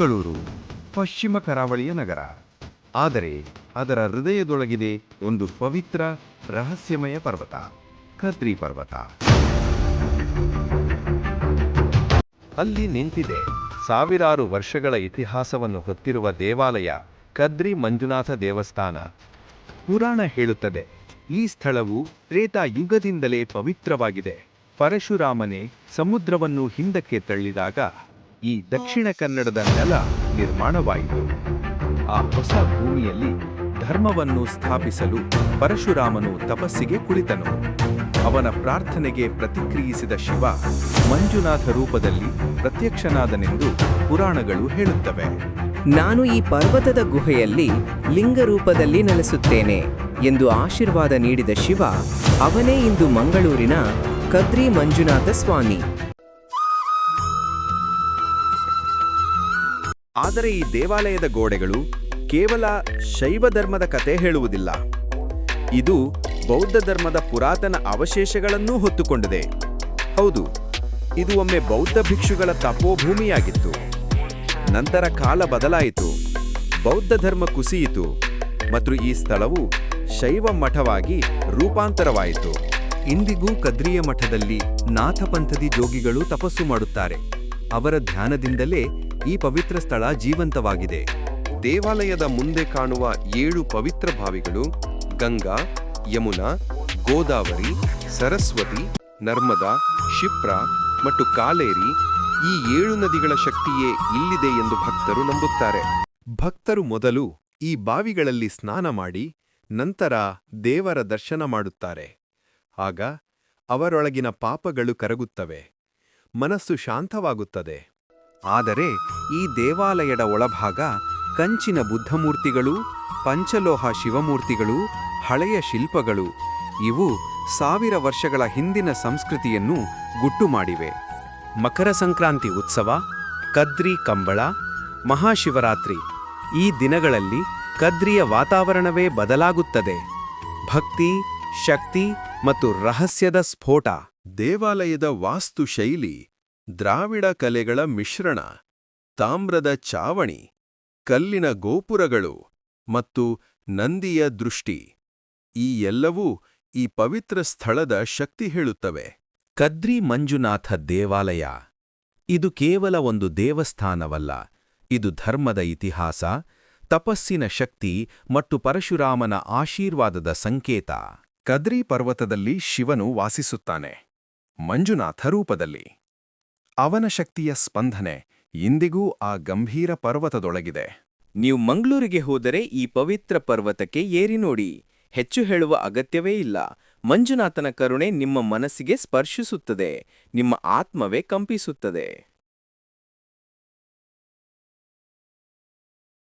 ಪಶ್ಚಿಮ ಕರಾವಳಿಯ ನಗರ. ಆದರೆ ಅದರ ಹೃದಯದೊಳಗಿದೆ ಒಂದು ಪವಿತ್ರ, ರಹಸ್ಯಮಯ ಪರ್ವತ ಕದ್ರಿ ಪರ್ವತ. ಅಲ್ಲಿ ನಿಂತಿದೆ ಸಾವಿರಾರು ವರ್ಷಗಳ ಇತಿಹಾಸವನ್ನು ಹೊತ್ತಿರುವ ದೇವಾಲಯ ಕದ್ರಿ ಮಂಜುನಾಥ ದೇವಸ್ಥಾನ. ಪುರಾಣ ಹೇಳುತ್ತದೆ, ಈ ಸ್ಥಳವು ತ್ರೇತಾ ಯುಗದಿಂದಲೇ ಪವಿತ್ರವಾಗಿದೆ. ಪರಶುರಾಮನೇ ಸಮುದ್ರವನ್ನು ಹಿಂದಕ್ಕೆ ತಳ್ಳಿದಾಗ ಈ ದಕ್ಷಿಣ ಕನ್ನಡದ ನೆಲ ನಿರ್ಮಾಣವಾಯಿತು. ಆ ಹೊಸ ಭೂಮಿಯಲ್ಲಿ ಧರ್ಮವನ್ನು ಸ್ಥಾಪಿಸಲು ಪರಶುರಾಮನು ತಪಸ್ಸಿಗೆ ಕುಳಿತನು. ಅವನ ಪ್ರಾರ್ಥನೆಗೆ ಪ್ರತಿಕ್ರಿಯಿಸಿದ ಶಿವ, ಮಂಜುನಾಥ ರೂಪದಲ್ಲಿ ಪ್ರತ್ಯಕ್ಷನಾದನೆಂದು ಪುರಾಣಗಳು ಹೇಳುತ್ತವೆ. ನಾನು ಈ ಪರ್ವತದ ಗುಹೆಯಲ್ಲಿ ಲಿಂಗ ರೂಪದಲ್ಲಿ ನೆಲೆಸುತ್ತೇನೆ ಎಂದು ಆಶೀರ್ವಾದ ನೀಡಿದ ಶಿವ, ಅವನೇ ಇಂದು ಮಂಗಳೂರಿನ ಕದ್ರಿ ಮಂಜುನಾಥ ಸ್ವಾಮಿ. ಆದರೆ ಈ ದೇವಾಲಯದ ಗೋಡೆಗಳು ಕೇವಲ ಶೈವ ಧರ್ಮದ ಕತೆ ಹೇಳುವುದಿಲ್ಲ. ಇದು ಬೌದ್ಧ ಧರ್ಮದ ಪುರಾತನ ಅವಶೇಷಗಳನ್ನೂ ಹೊತ್ತುಕೊಂಡಿದೆ. ಹೌದು, ಇದು ಒಮ್ಮೆ ಬೌದ್ಧ ಭಿಕ್ಷುಗಳ ತಪೋಭೂಮಿಯಾಗಿತ್ತು. ನಂತರ ಕಾಲ ಬದಲಾಯಿತು, ಬೌದ್ಧ ಧರ್ಮ ಕುಸಿಯಿತು ಮತ್ತು ಈ ಸ್ಥಳವು ಶೈವ ಮಠವಾಗಿ ರೂಪಾಂತರವಾಯಿತು. ಇಂದಿಗೂ ಕದ್ರಿಯ ಮಠದಲ್ಲಿ ನಾಥಪಂಥದಿ ಜೋಗಿಗಳು ತಪಸ್ಸು ಮಾಡುತ್ತಾರೆ. ಅವರ ಧ್ಯಾನದಿಂದಲೇ ಈ ಪವಿತ್ರ ಸ್ಥಳ ಜೀವಂತವಾಗಿದೆ. ದೇವಾಲಯದ ಮುಂದೆ ಕಾಣುವ ಏಳು ಪವಿತ್ರ ಬಾವಿಗಳು ಗಂಗಾ, ಯಮುನಾ, ಗೋದಾವರಿ, ಸರಸ್ವತಿ, ನರ್ಮದಾ, ಕ್ಷಿಪ್ರ ಮತ್ತು ಕಾಲೇರಿ ಈ ಏಳು ನದಿಗಳ ಶಕ್ತಿಯೇ ಇಲ್ಲಿದೆ ಎಂದು ಭಕ್ತರು ನಂಬುತ್ತಾರೆ. ಭಕ್ತರು ಮೊದಲು ಈ ಬಾವಿಗಳಲ್ಲಿ ಸ್ನಾನ ಮಾಡಿ ನಂತರ ದೇವರ ದರ್ಶನ ಮಾಡುತ್ತಾರೆ. ಆಗ ಅವರೊಳಗಿನ ಪಾಪಗಳು ಕರಗುತ್ತವೆ. ಮನಸ್ಸು ಶಾಂತವಾಗುತ್ತದೆ. ಆದರೆ ಈ ದೇವಾಲಯದ ಒಳಭಾಗ ಕಂಚಿನ ಬುದ್ಧಮೂರ್ತಿಗಳು, ಪಂಚಲೋಹ ಶಿವಮೂರ್ತಿಗಳು, ಹಳೆಯ ಶಿಲ್ಪಗಳು. ಇವು ಸಾವಿರ ವರ್ಷಗಳ ಹಿಂದಿನ ಸಂಸ್ಕೃತಿಯನ್ನು ಗುಟ್ಟು ಮಾಡಿವೆ ಮಕರ ಸಂಕ್ರಾಂತಿ ಉತ್ಸವ, ಕದ್ರಿ ಕಂಬಳ, ಮಹಾಶಿವರಾತ್ರಿ. ಈ ದಿನಗಳಲ್ಲಿ ಕದ್ರಿಯ ವಾತಾವರಣವೇ ಬದಲಾಗುತ್ತದೆ. ಭಕ್ತಿ, ಶಕ್ತಿ ಮತ್ತು ರಹಸ್ಯದ ಸ್ಫೋಟ. ದೇವಾಲಯದ ವಾಸ್ತುಶೈಲಿ ದ್ರಾವಿಡ ಕಲೆಗಳ ಮಿಶ್ರಣ, ತಾಮ್ರದ ಚಾವಣಿ, ಕಲ್ಲಿನ ಗೋಪುರಗಳು ಮತ್ತು ನಂದಿಯ ದೃಷ್ಟಿ ಈ ಎಲ್ಲವೂ ಈ ಪವಿತ್ರ ಸ್ಥಳದ ಶಕ್ತಿ ಹೇಳುತ್ತವೆ. ಕದ್ರಿ ಮಂಜುನಾಥ ದೇವಾಲಯ ಇದು ಕೇವಲ ಒಂದು ದೇವಸ್ಥಾನವಲ್ಲ, ಇದು ಧರ್ಮದ ಇತಿಹಾಸ, ತಪಸ್ಸಿನ ಶಕ್ತಿ ಮತ್ತು ಪರಶುರಾಮನ ಆಶೀರ್ವಾದದ ಸಂಕೇತ. ಕದ್ರಿ ಪರ್ವತದಲ್ಲಿ ಶಿವನು ವಾಸಿಸುತ್ತಾನೆ, ಮಂಜುನಾಥ ರೂಪದಲ್ಲಿ. ಅವನ ಶಕ್ತಿಯ ಸ್ಪಂದನೆ ಇಂದಿಗೂ ಆ ಗಂಭೀರ ಪರ್ವತದೊಳಗಿದೆ. ನೀವು ಮಂಗಳೂರಿಗೆ ಹೋದರೆ ಈ ಪವಿತ್ರ ಪರ್ವತಕ್ಕೆ ಏರಿ ನೋಡಿ. ಹೆಚ್ಚು ಹೇಳುವ ಅಗತ್ಯವೇ ಇಲ್ಲ. ಮಂಜುನಾಥನ ಕರುಣೆ ನಿಮ್ಮ ಮನಸ್ಸಿಗೆ ಸ್ಪರ್ಶಿಸುತ್ತದೆ. ನಿಮ್ಮ ಆತ್ಮವೇ ಕಂಪಿಸುತ್ತದೆ.